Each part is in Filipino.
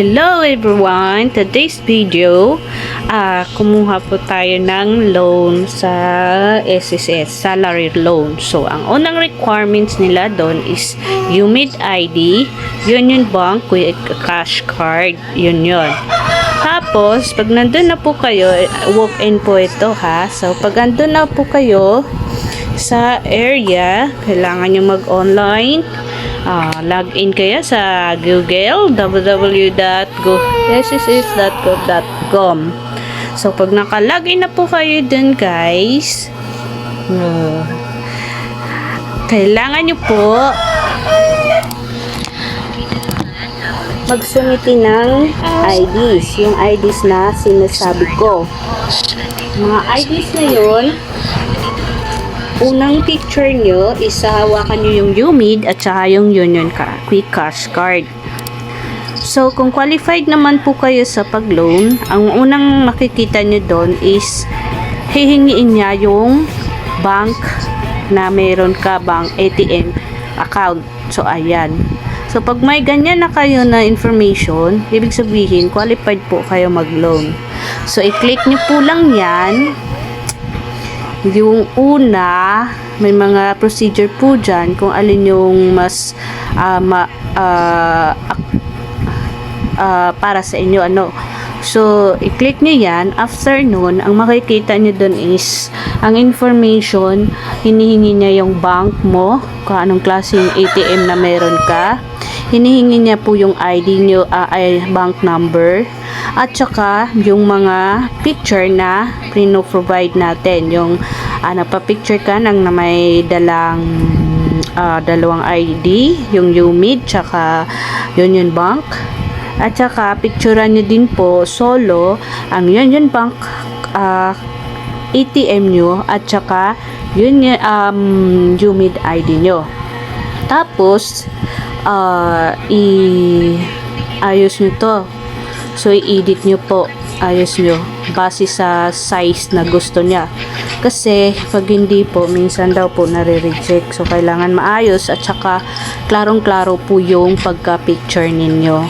Hello everyone! Today's video, ah kumuha po tayo ng loan sa SSS, salary loan. So, ang unang requirements nila doon is UMID ID, Union Bank cash card, yun yun. Tapos, pag nandun na po kayo, walk-in po ito ha. So, pag nandun na po kayo sa area, kailangan nyo mag-online. Ah, login kayo sa Google www.sss.gov.com So, pag naka-login na po kayo dun, guys, ah, kailangan nyo po magsumiti ng IDs. Yung IDs na sinasabi ko. Mga IDs na yun, unang picture nyo is hawakan nyo yung UMID at saka yung Union ka, Quick Cash Card. So, kung qualified naman po kayo sa pag-loan, ang unang makikita nyo doon is hihingiin niya yung bank na meron ka bang ATM account. So, ayan. So, pag may ganyan na kayo na information, ibig sabihin, qualified po kayo mag-loan. So, i-click nyo po lang yan. Yung una, may mga procedure po dyan kung alin yung mas ah, ma, ak- ah, para sa inyo ano. So, i-click nyo yan. After nun, ang makikita nyo dun is ang information, hinihingi niya yung bank mo, kung anong klaseng ATM na meron ka. Hinihingi niya po yung ID nyo, ah, ay bank number. At saka, yung mga picture na pino-provide natin. Yung ah, nagpa-picture ka ng na may dalang ah, dalawang ID, yung UMID, tsaka Union Bank. At saka, picturean nyo din po solo ang Union Bank ah, ATM nyo at saka yung um, UMID ID nyo. Tapos, ah, i ayos nyo to. So, i-edit nyo po. Ayos nyo. Base sa size na gusto niya. Kasi, pag hindi po, minsan daw po nare-reject. So, kailangan maayos at saka klarong-klaro po yung pagka-picture ninyo.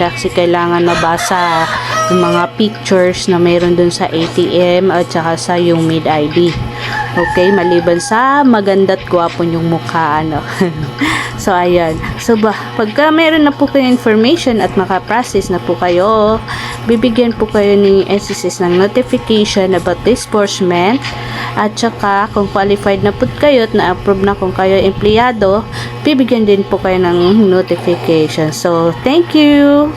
Kasi kailangan mabasa yung mga pictures na meron dun sa ATM at saka sa yung mid ID. Okay, maliban sa maganda't gwapo yung mukha, ano. so, ayan. So, ba, pagka meron na po kayo information at makaprocess na po kayo, bibigyan po kayo ni SSS ng notification about disbursement at saka kung qualified na po kayo at na-approve na kung kayo empleyado, bibigyan din po kayo ng notification. So, thank you!